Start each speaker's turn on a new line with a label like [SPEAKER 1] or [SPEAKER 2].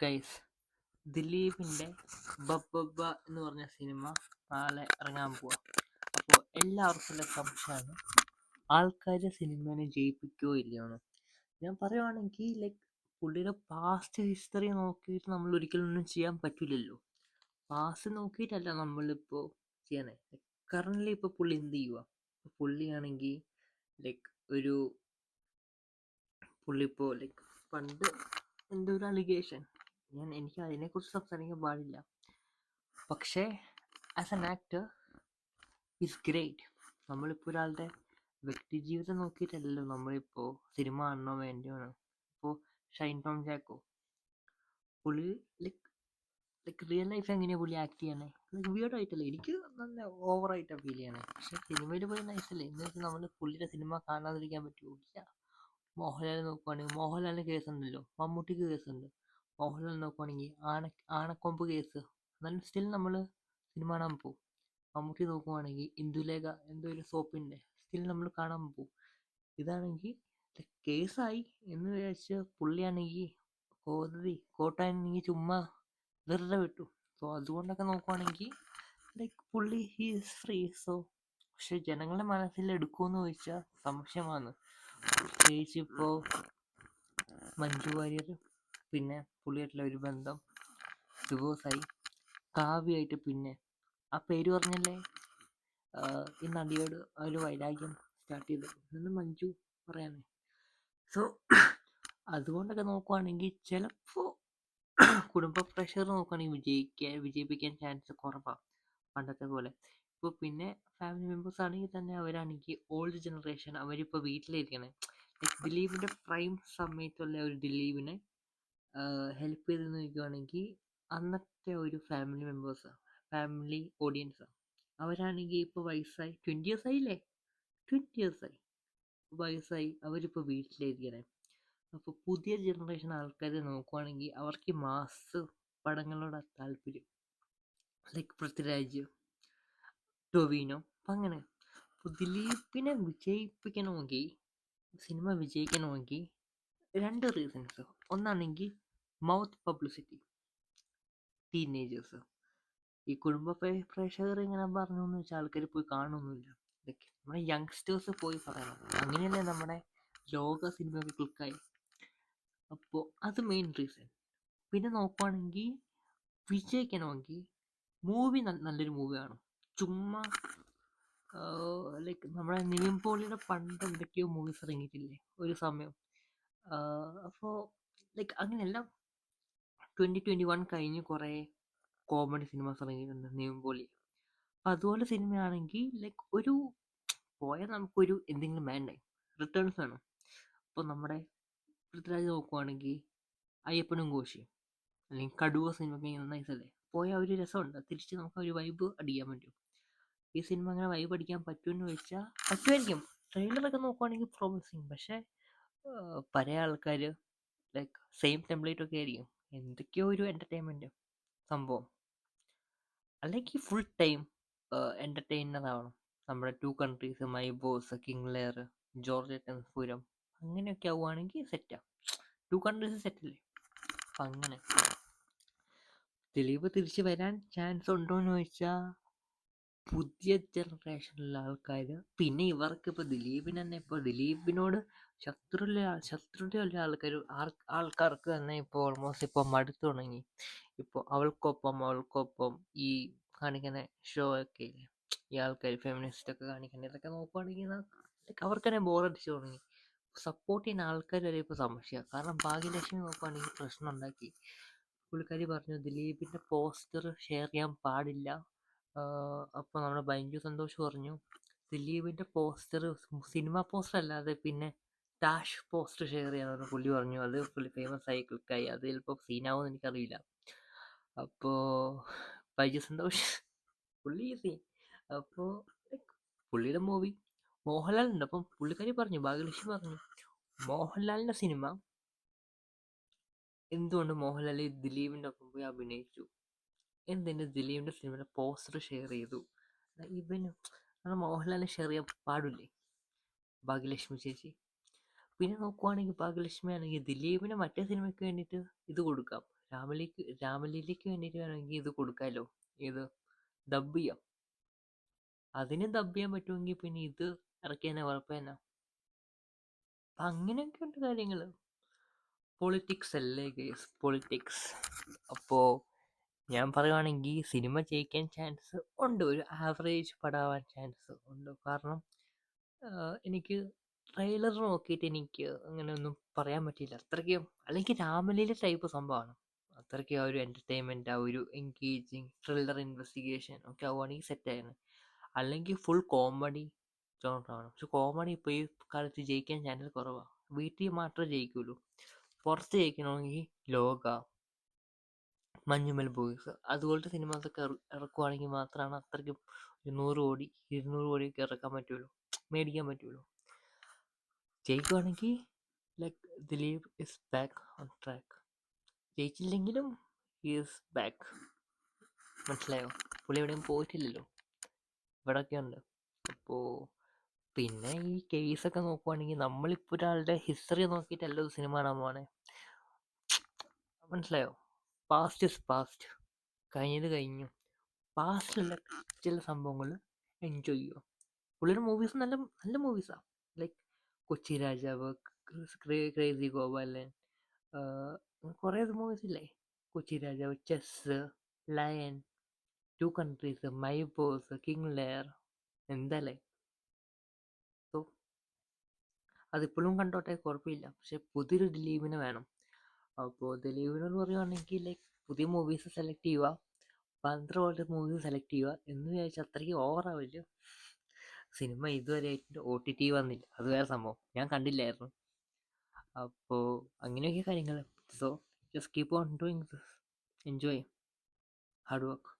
[SPEAKER 1] Guys ദിലീപിന്റെ ബബ്ബബ്ബ എന്ന് പറഞ്ഞ സിനിമ നാളെ ഇറങ്ങാൻ പോവാ. അപ്പോൾ എല്ലാവർക്കും ഉള്ള സംശയമാണ് ആൾക്കാർ സിനിമേനെ ജയിപ്പിക്കുകയോ ഇല്ലയോ ഞാൻ പറയുവാണെങ്കിൽ ലൈക്ക് പുള്ളിയുടെ പാസ്റ്റ് ഹിസ്റ്ററി നോക്കിയിട്ട് നമ്മൾ ഒരിക്കലും ഒന്നും ചെയ്യാൻ പറ്റില്ലല്ലോ പാസ്റ്റ് നോക്കിയിട്ടല്ല നമ്മളിപ്പോൾ ചെയ്യണേ. കറന്റ്ലി ഇപ്പോൾ പുള്ളി എന്ത് ചെയ്യുക പുള്ളിയാണെങ്കിൽ ലൈക്ക് ഒരു പുള്ളി ഇപ്പോൾ ലൈക്ക് പണ്ട് എന്തോ ഒരു അലിഗേഷൻ ഞാൻ എനിക്ക് അതിനെക്കുറിച്ച് സംസാരിക്കാൻ പാടില്ല. പക്ഷേ as an actor is great നമ്മളിപ്പോൾ ഒരാളുടെ വ്യക്തി ജീവിതം നോക്കിയിട്ടല്ലല്ലോ നമ്മളിപ്പോൾ സിനിമ കാണണോ വേണ്ടിയാണ് ഇപ്പോൾ ഷൈൻ ടോം ജാക്കോ പുള്ളി ലൈക്ക് ലൈക്ക് റിയൽ ലൈഫ് എങ്ങനെയാണ് പുള്ളി ആക്ട് ചെയ്യണേ? ലൈക്ക് വിയേർഡ് ആയിട്ടല്ലേ. എനിക്ക് നല്ല ഓവറായിട്ടാണ് ഫീൽ ചെയ്യണേ. പക്ഷേ സിനിമയിൽ പോയി നൈസല്ലേ എന്ന് വെച്ചാൽ നമ്മൾ പുള്ളിയുടെ സിനിമ കാണാതിരിക്കാൻ പറ്റുമോ ഇല്ല. മോഹൻലാൽ നോക്കുവാണെങ്കിൽ മോഹൻലാലിന് കേസുണ്ടല്ലോ മമ്മൂട്ടിക്ക് കേസുണ്ട് മോഹൻലാൽ നോക്കുവാണെങ്കിൽ ആന ആനക്കൊമ്പ് കേസ്. എന്നാലും സ്റ്റിൽ നമ്മൾ സിനിമ കാണാൻ പോകും മമ്മൂട്ടി നോക്കുവാണെങ്കിൽ ഇന്ദുലേഖ എന്തോ ഒരു സോപ്പിന്റെ സ്റ്റിൽ നമ്മൾ കാണാൻ പോകും ഇതാണെങ്കിൽ കേസായി എന്ന് വിചാരിച്ച് പുള്ളിയാണെങ്കിൽ കോടതി കോട്ടാണെങ്കിൽ ചുമ്മാ വെറുതെ വിട്ടു. സോ അതുകൊണ്ടൊക്കെ നോക്കുവാണെങ്കിൽ ലൈക്ക് പുള്ളി ഹീസ് ഫ്രീ സോ പക്ഷെ ജനങ്ങളുടെ മനസ്സിൽ എടുക്കുമെന്ന് ചോദിച്ചാൽ സംശയമാണ്. പ്രത്യേകിച്ച് ഇപ്പോൾ മഞ്ജു വാര്യർ പിന്നെ പുള്ളിയായിട്ടുള്ള ഒരു ബന്ധം ഡിവോഴ്സായി കാവ്യായിട്ട് പിന്നെ. ആ പേര് പറഞ്ഞല്ലേ? ഈ നടിയോട് ഒരു വൈരാഗ്യം സ്റ്റാർട്ട് ചെയ്തത് എന്ന് മഞ്ജു പറയാനേ സോ അതുകൊണ്ടൊക്കെ നോക്കുവാണെങ്കിൽ ചിലപ്പോൾ കുടുംബ പ്രഷർ നോക്കുകയാണെങ്കിൽ വിജയിക്കാൻ വിജയിപ്പിക്കാൻ ചാൻസ് കുറവാണ് പണ്ടത്തെ പോലെ. ഇപ്പോൾ പിന്നെ ഫാമിലി മെമ്പേഴ്സ് ആണെങ്കിൽ തന്നെ അവരാണെങ്കിൽ ഓൾഡ് ജനറേഷൻ അവരിപ്പോൾ വീട്ടിലിരിക്കണേ. ലൈക്ക് ദിലീപിന്റെ പ്രൈം സമയത്തുള്ള ഒരു ദിലീപിനെ ഹെൽപ്പ് ചെയ്ത് നോക്കുകയാണെങ്കിൽ അന്നത്തെ ഒരു ഫാമിലി മെമ്പേഴ്സ് ഫാമിലി ഓഡിയൻസ് അവരാണെങ്കിൽ ഇപ്പോൾ വയസ്സായി ട്വന്റി ഇയേഴ്സ് ആയില്ലേ? ട്വന്റി ഇയേഴ്സ് ആയി. വയസ്സായി അവരിപ്പോൾ വീട്ടിലിരിക്കണേ. അപ്പോൾ പുതിയ ജനറേഷൻ ആൾക്കാരെ നോക്കുവാണെങ്കിൽ അവർക്ക് മാസ് പടങ്ങളോട് താല്പര്യം. ലൈക്ക് പൃഥ്വിരാജ് ടൊവിനോ അങ്ങനെ. ദിലീപിനെ വിജയിപ്പിക്കണമെങ്കിൽ സിനിമ വിജയിക്കണമെങ്കിൽ രണ്ട് റീസൺസ് ഒന്നാണെങ്കിൽ മൗത്ത് പബ്ലിസിറ്റി ടീനേജേഴ്സ് ഈ കുടുംബ പ്രേക്ഷകർ ഇങ്ങനെ പറഞ്ഞു എന്ന് വെച്ചാൽ ആൾക്കാർ പോയി കാണുമൊന്നുമില്ല ഇതൊക്കെ നമ്മുടെ യങ്സ്റ്റേഴ്സ് പോയി പറയണം അങ്ങനെയല്ലേ നമ്മുടെ ലോക സിനിമയൊക്കെ ക്ലിക്കായി. അപ്പോൾ അത് മെയിൻ റീസൺ പിന്നെ നോക്കുവാണെങ്കിൽ വിജയിക്കണമെങ്കിൽ മൂവി നല്ലൊരു മൂവിയാണ് ചുമ്മാ ലൈക്ക് നമ്മുടെ നിവിൻ പോളിയുടെ പണ്ട് എന്തൊക്കെയോ മൂവീസ് ഇറങ്ങിയിട്ടില്ലേ? ഒരു സമയം. അപ്പോൾ ലൈക്ക് അങ്ങനെയല്ല. ട്വന്റി ട്വന്റി വൺ കഴിഞ്ഞ് കുറേ കോമഡി സിനിമാസ് ഇറങ്ങിയിട്ടുണ്ട്. പോലെ അപ്പം അതുപോലെ സിനിമയാണെങ്കിൽ ലൈക്ക് ഒരു പോയാൽ നമുക്കൊരു എന്തെങ്കിലും വേണ്ടേ? റിട്ടേൺസ് വേണം. അപ്പോൾ നമ്മുടെ പൃഥ്വിരാജ് നോക്കുവാണെങ്കിൽ അയ്യപ്പനും കോശിയും അല്ലെങ്കിൽ കടുവ സിനിമ നൈസല്ലേ? പോയാൽ ഒരു രസമുണ്ട്. തിരിച്ച് നമുക്ക് ഒരു വൈബ് അടിക്കാൻ പറ്റും. ഈ സിനിമ അങ്ങനെ വൈബ് അടിക്കാൻ പറ്റുമെന്ന് ചോദിച്ചാൽ പറ്റുമായിരിക്കും ട്രെയിലറൊക്കെ നോക്കുവാണെങ്കിൽ പ്രോമിസിങ് പക്ഷേ പല ആൾക്കാർ ലൈക്ക് സെയിം ടെംപ്ലേറ്റ് ഒക്കെ ആയിരിക്കും. എന്തൊക്കെയോ ഒരു എന്റർടൈൻമെന്റ് സംഭവം. അല്ലെങ്കിൽ ഫുൾ ടൈം എന്റർടൈനർ ആവണം. നമ്മുടെ two countries my boss king liar George ടെൻസ്പൂരം അങ്ങനെയൊക്കെ ആവുകയാണെങ്കിൽ സെറ്റാണ് ടു കൺട്രീസ് സെറ്റല്ലേ അപ്പം അങ്ങനെ ദിലീപ് തിരിച്ച് വരാൻ ചാൻസ് ഉണ്ടോ എന്ന് ചോദിച്ചാൽ പുതിയ ജനറേഷനിലുള്ള ആൾക്കാർ പിന്നെ ഇവർക്ക് ഇപ്പോൾ ദിലീപിന് തന്നെ ഇപ്പോൾ ദിലീപിനോട് ശത്രുള്ള ശത്രുതയുള്ള ആൾക്കാർ ആൾക്കാർക്ക് തന്നെ ഇപ്പോൾ ഓൾമോസ്റ്റ് ഇപ്പോൾ മടുത്തു തുടങ്ങി. ഇപ്പോൾ അവൾക്കൊപ്പം അവൾക്കൊപ്പം ഈ കാണിക്കുന്ന ഷോ ഒക്കെ ഇല്ലേ ഈ ആൾക്കാർ ഫെമിനിസ്റ്റ് ഒക്കെ കാണിക്കുന്നത് ഇതൊക്കെ നോക്കുവാണെങ്കിൽ അവർക്ക് തന്നെ ബോറടിച്ചു തുടങ്ങി. സപ്പോർട്ട് ചെയ്യുന്ന ആൾക്കാർ വരെ ഇപ്പോൾ സംശയമാണ് കാരണം ഭാഗ്യലക്ഷ്മി നോക്കുവാണെങ്കിൽ പ്രശ്നം ഉണ്ടാക്കി. പുള്ളിക്കാരി പറഞ്ഞു ദിലീപിന്റെ പോസ്റ്റർ ഷെയർ ചെയ്യാൻ പാടില്ല. അപ്പോൾ നമ്മൾ ഭയങ്കര സന്തോഷ് പറഞ്ഞു ദിലീപിന്റെ പോസ്റ്റർ സിനിമ പോസ്റ്റർ അല്ലാതെ പിന്നെ ഡാഷ് പോസ്റ്റർ ഷെയർ ചെയ്യാന്ന് പുള്ളി പറഞ്ഞു. അത് പുള്ളി ഫേമസ് ആയി ക്ലിക്കായി അത് ചിലപ്പോൾ സീനാവും എനിക്കറിയില്ല. അപ്പോൾ ബൈജു സന്തോഷ് പുള്ളി സീൻ അപ്പോൾ പുള്ളിയുടെ മൂവി മോഹൻലാലുണ്ട് അപ്പം പുള്ളിക്കാരി പറഞ്ഞു ഭാഗ്യലക്ഷ്മി പറഞ്ഞു മോഹൻലാലിന്റെ സിനിമ എന്തുകൊണ്ട് മോഹൻലാൽ ദിലീപിന്റെ ഒപ്പം പോയി അഭിനയിച്ചു? എന്തിന്റെ ദിലീപിന്റെ സിനിമയുടെ പോസ്റ്റർ ഷെയർ ചെയ്തു. ഇവനും നമ്മൾ മോഹൻലാലിനെ ഷെയർ ചെയ്യാൻ പാടില്ലേ? ഭാഗ്യലക്ഷ്മി ചേച്ചി. പിന്നെ നോക്കുവാണെങ്കിൽ ഭാഗ്യലക്ഷ്മി ആണെങ്കിൽ ദിലീപിന് മറ്റേ സിനിമയ്ക്ക് വേണ്ടിയിട്ട് ഇത് കൊടുക്കാം. രാമലിക്ക് രാമലീലയ്ക്ക് വേണ്ടിയിട്ട് വേണമെങ്കിൽ ഇത് കൊടുക്കാമല്ലോ ഇത് ഡബ് ചെയ്യാം. അതിന് ഡബ് ചെയ്യാൻ പറ്റുമെങ്കിൽ പിന്നെ ഇത് ഇറക്കിയതിനെ കുഴപ്പം തന്നെ. അപ്പം അങ്ങനെയൊക്കെ ഉണ്ട് കാര്യങ്ങൾ പൊളിറ്റിക്സ് അല്ലേ ഗേസ് പൊളിറ്റിക്സ് അപ്പോൾ ഞാൻ പറയുവാണെങ്കിൽ സിനിമ ജയിക്കാൻ ചാൻസ് ഉണ്ട്. ഒരു ആവറേജ് പടാവാൻ ചാൻസ് ഉണ്ട്. കാരണം എനിക്ക് ട്രെയിലർ നോക്കിയിട്ട് എനിക്ക് അങ്ങനെ ഒന്നും പറയാൻ പറ്റില്ല അത്രയ്ക്കും അല്ലെങ്കിൽ രാമലീല ടൈപ്പ് സംഭവമാണ്. അത്രയ്ക്ക് ആ ഒരു എന്റർടൈൻമെന്റ് ആ ഒരു എൻഗേജിങ് ത്രില്ലർ ഇൻവെസ്റ്റിഗേഷൻ ഒക്കെ ആവുകയാണെങ്കിൽ സെറ്റായിരുന്നു അല്ലെങ്കിൽ ഫുൾ കോമഡി ജോണറാണ് പക്ഷെ കോമഡി ഇപ്പോൾ ഈ കാലത്ത് ജയിക്കാൻ ചാൻസ് കുറവാണ് വീട്ടിൽ മാത്രമേ ജയിക്കുള്ളൂ. പുറത്ത് ജയിക്കണമെങ്കിൽ ലോക മഞ്ഞുമൽ ബോയ്സ് അതുപോലത്തെ സിനിമാസൊക്കെ ഇറക്കുവാണെങ്കിൽ മാത്രമാണ് അത്രയ്ക്കും ഒരു നൂറ് കോടി ഇരുന്നൂറ് കോടിയൊക്കെ ഇറക്കാൻ പറ്റുള്ളൂ. മേടിക്കാൻ പറ്റുള്ളൂ. ജയിക്കുവാണെങ്കിൽ like Dileep is back on track ജയിച്ചില്ലെങ്കിലും is back മനസ്സിലായോ? പുള്ളി എവിടെയും പോയിട്ടില്ലല്ലോ. ഇവിടെയൊക്കെ ഉണ്ട് അപ്പോൾ പിന്നെ ഈ കേസൊക്കെ നോക്കുവാണെങ്കിൽ നമ്മളിപ്പോൾ ഒരാളുടെ ഹിസ്റ്ററി നോക്കിയിട്ടല്ല സിനിമ കാണാൻ പോവാണേ മനസ്സിലായോ? പാസ്റ്റ് ഇസ് പാസ്റ്റ് കഴിഞ്ഞത് കഴിഞ്ഞു. പാസ്റ്റിലുള്ള ചില സംഭവങ്ങൾ എൻജോയ് ചെയ്യുക. പുള്ളിയുടെ മൂവീസ് നല്ല നല്ല മൂവീസാണ് ലൈക്ക് കൊച്ചി രാജാവ് ക്രേസി ഗോപാലൻ കുറേ മൂവീസ് ഇല്ലേ? Kochi Rajavu chess lion two countries my boss king liar എന്തല്ലേ? സോ അതിപ്പോഴും കണ്ടോട്ടെ? കുഴപ്പമില്ല. പക്ഷെ പുതിയൊരു ദിലീപിനെ വേണം. അപ്പോൾ ദിലീപിനോട് പറയുവാണെങ്കിൽ ലൈക്ക് പുതിയ മൂവീസ് സെലക്ട് ചെയ്യുക പന്ത്ര പോലത്തെ മൂവീസ് സെലക്ട് ചെയ്യുക എന്ന് വിചാരിച്ചാൽ അത്രയ്ക്ക് ഓവറാവില്ല സിനിമ ഇതുവരെ ആയിട്ട് ഒ ടി ടി വന്നില്ല. അത് വേറെ സംഭവം. ഞാൻ കണ്ടില്ലായിരുന്നു. അപ്പോൾ അങ്ങനെയൊക്കെ കാര്യങ്ങൾ so just keep on doing enjoy hard work